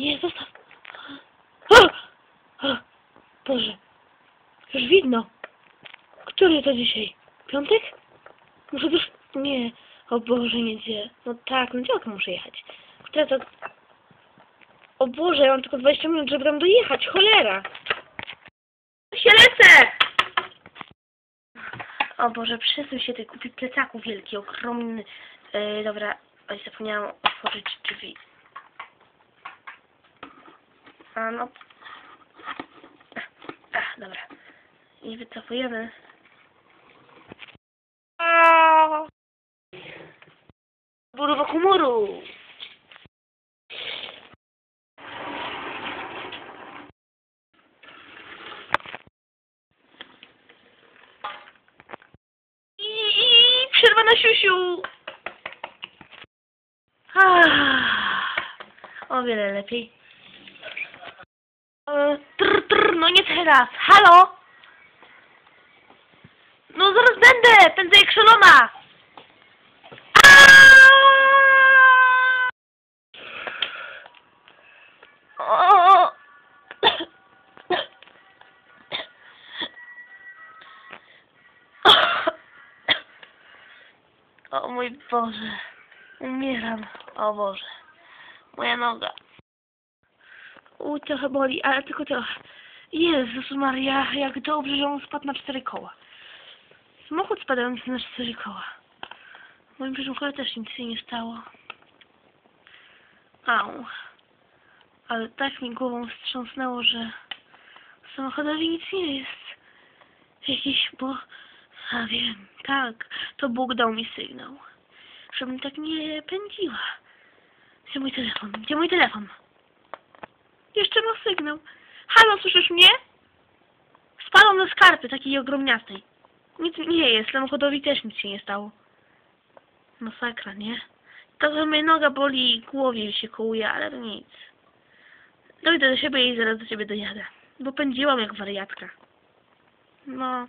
Nie, zostaw. Boże. Już widno. Który to dzisiaj? Piątek? Muszę już... Nie. O Boże, nie gdzie. No tak, no działkę muszę jechać. Która to... O Boże, ja mam tylko 20 minut, żeby tam dojechać. Cholera. Się lecę! O Boże, przesuń się, ty kupi plecaku wielki, ogromny. Yy, dobra, zapomniałam otworzyć drzwi. A no. Ach, dobra. I wycofujemy. Burowa humoru! I, i przerwa na siusiu! Ah, o wiele lepiej. Teraz. Halo? No zaraz będę! Pędzę jak szalona! O mój Boże. Umieram. O Boże. Moja noga. U, trochę boli, ale tylko trochę. Jezus Maria, jak dobrze, że on spadł na cztery koła. Samochód spadający na cztery koła. W moim przedszkolu też nic się nie stało. Au. Ale tak mi głową wstrząsnęło, że samochodowi nic nie jest. Jakiś, bo... A wiem, tak, to Bóg dał mi sygnał. Żebym tak nie pędziła. Gdzie mój telefon? Gdzie mój telefon? Jeszcze ma sygnał. Halo, słyszysz mnie? Spadłam ze skarpy takiej ogromniastej. Nic mi nie jest, samochodowi też nic się nie stało. Masakra, nie? Że mnie noga boli i głowie się kołuje, ale nic. Dojdę do siebie i zaraz do ciebie dojadę. Bo pędziłam jak wariatka. No.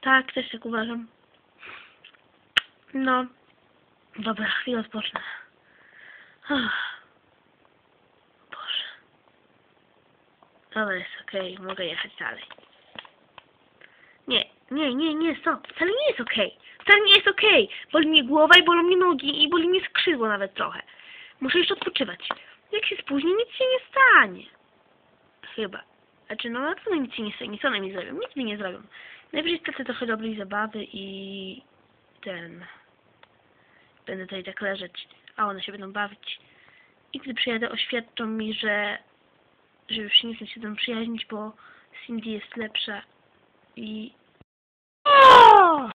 Tak, też tak uważam. No. Dobra, chwilę odpocznę. Ach. Boże. Dobra, jest okej, mogę jechać dalej. Nie, nie, nie, nie, stop. Wcale nie jest okej. Wcale nie jest okej. Boli mnie głowa i bolą mnie nogi i boli mnie skrzydło nawet trochę. Muszę jeszcze odpoczywać. Jak się spóźni, nic się nie stanie. Chyba. Znaczy, no na pewno nic się nie stanie. Co one mi zrobią? Nic mi nie zrobią. Najwyżej stracę trochę dobrej zabawy i ten... Będę tutaj tak leżeć, a one się będą bawić. I gdy przyjadę, oświadczą mi, że że już nie chcę się tam przyjaźnić, bo Cindy jest lepsza i...